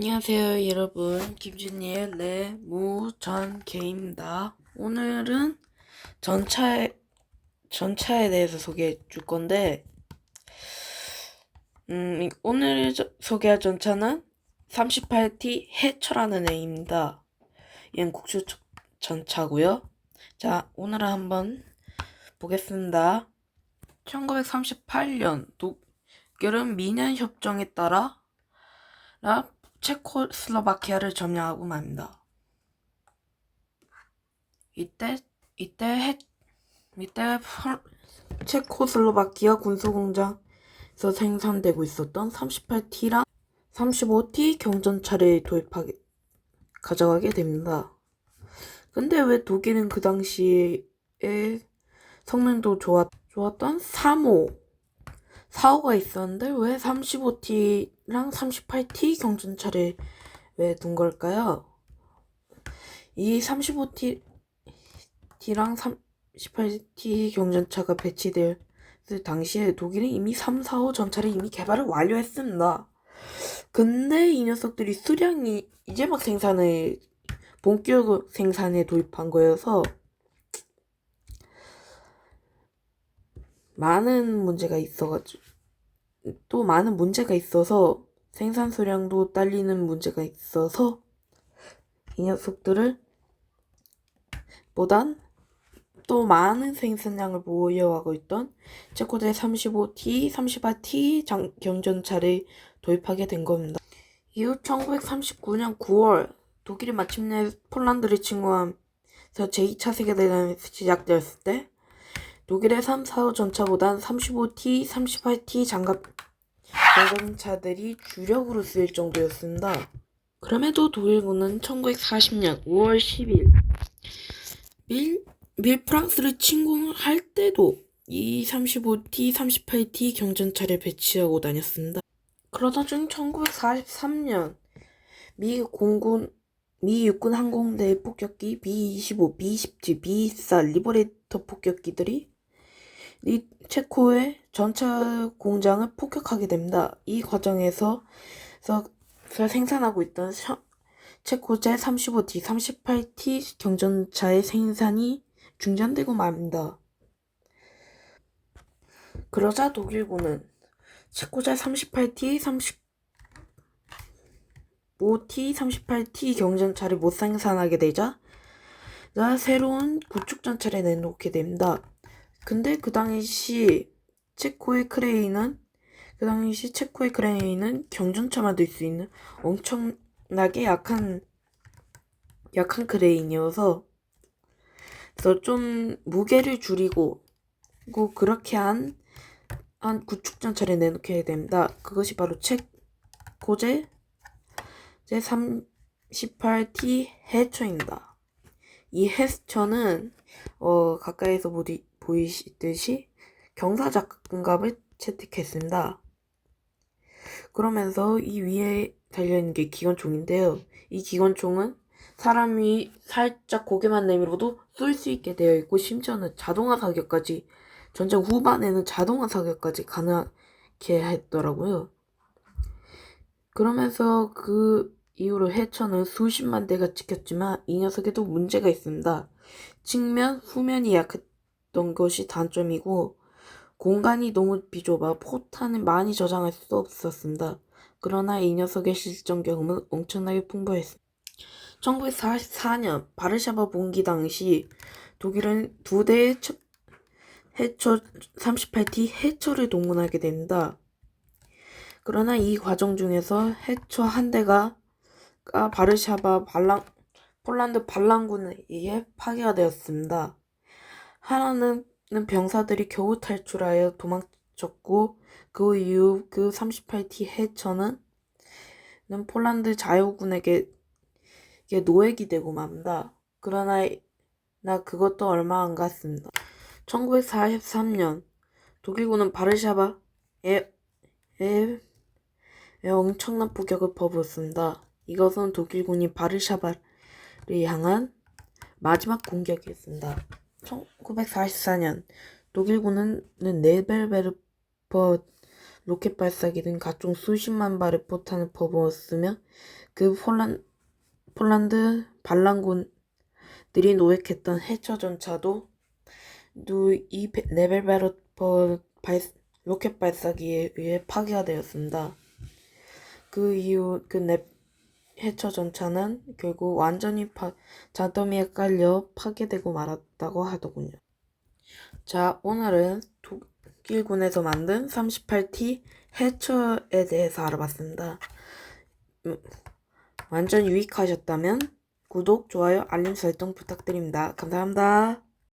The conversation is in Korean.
안녕하세요 여러분. 김준희의 레무전개입니다. 오늘은 전차에 전차에 대해서 소개해 줄 건데 음 이- 오늘 저- 소개할 전차는 38T 해처라는 애입니다. 얘는 국수 저- 전차고요. 자 오늘은 한번 보겠습니다. 1938년 독일은 미년 협정에 따라 라 체코슬로바키아를 점령하고 맙니다. 이때 이때 해 이때 펄- 체코슬로바키아 군소공장에서 생산되고 있었던 38T랑 35T 경전차를 도입하게 가져가게 됩니다. 근데 왜 독일은 그 당시에 성능도 좋았, 좋았던 3호 4호가 있었는데 왜 35T랑 38T 경전차를 왜 둔 걸까요? 이 35T랑 38T 경전차가 배치될 당시에 독일은 이미 3, 4호 전차를 이미 개발을 완료했습니다. 근데 이 녀석들이 수량이 이제 막 생산을 본격 생산에 도입한 거여서 많은 문제가 있어가지고 또 많은 문제가 있어서 생산 수량도 딸리는 문제가 있어서 이 녀석들을 보단 또 많은 생산량을 보유하고 있던 체코제 35T, 38T 장, 경전차를 도입하게 된 겁니다. 이후 1939년 9월 독일이 마침내 폴란드를 침공하면서 제2차 세계대전이 시작되었을 때 독일의 3, 4호 전차보단 35T, 38T 장갑 전차들이 주력으로 쓰일 정도였습니다. 그럼에도 독일군은 1940년 5월 10일 밀, 밀 프랑스를 침공할 때도 이 35T, 38T 경전차를 배치하고 다녔습니다. 그러다 중 1943년 미 공군 미 육군 항공대 폭격기 B-25, B-27, B-24 리버레이터 폭격기들이 이 체코의 전차 공장을 폭격하게 됩니다. 이 과정에서 생산하고 있던 셔, 체코 제 35T, 38T 경전차의 생산이 중단되고 맙니다. 그러자 독일군은 체코 제 38T, 35T, 38T 경전차를 못 생산하게 되자 새로운 구축 전차를 내놓게 됩니다. 근데 그 당시 체코의 크레인은 그 당시 체코의 크레인은 경전차 만 들 수 있는 엄청나게 약한 약한 크레인이어서 그래서 좀 무게를 줄이고 그렇게 한, 한 구축전차를 내놓게 됩니다. 그것이 바로 체코제 제 38T 해처입니다. 이 해처는 어, 가까이서 보디, 보이시듯이 경사장갑을 채택했습니다. 그러면서 이 위에 달려있는 게 기관총인데요. 이 기관총은 사람이 살짝 고개만 내밀어도 쏠 수 있게 되어 있고 심지어는 자동화 사격까지 전쟁 후반에는 자동화 사격까지 가능하게 했더라고요. 그러면서 그 이후로 해처는 수십만 대가 찍혔지만 이 녀석에도 문제가 있습니다. 측면, 후면이 약했 던 것이 단점이고 공간이 너무 비좁아 포탄을 많이 저장할 수 없었습니다. 그러나 이 녀석의 실전 경험은 엄청나게 풍부했습니다. 1944년 바르샤바 봉기 당시 독일은 두 대의 해처 38T 해처를 동원하게 됩니다. 그러나 이 과정 중에서 해처 한 대가 바르샤바 발랑 폴란드 반란군에 의해 파괴가 되었습니다. 하나는 병사들이 겨우 탈출하여 도망쳤고 그 이후 그 38T 해처는 폴란드 자유군에게 노획이 되고 맙니다. 그러나 나 그것도 얼마 안 갔습니다. 1943년 독일군은 바르샤바에 에, 에 엄청난 폭격을 퍼부었습니다. 이것은 독일군이 바르샤바를 향한 마지막 공격이었습니다. 1944년 독일군은 네벨베르퍼 로켓 발사기 등 각종 수십만 발의 포탄을 퍼부었으며 그 폴란, 폴란드 반란군들이 노획했던 해처 전차도 발, 로켓 발사기에 의해 파괴가 되었습니다. 그 이후 그 네, 해처 전차는 결국 완전히 파, 장더미에 깔려 파괴되고 말았다고 하더군요. 자, 오늘은 독일군에서 만든 38T 해처에 대해서 알아봤습니다. 음, 완전 유익하셨다면 구독, 좋아요, 알림 설정 부탁드립니다. 감사합니다.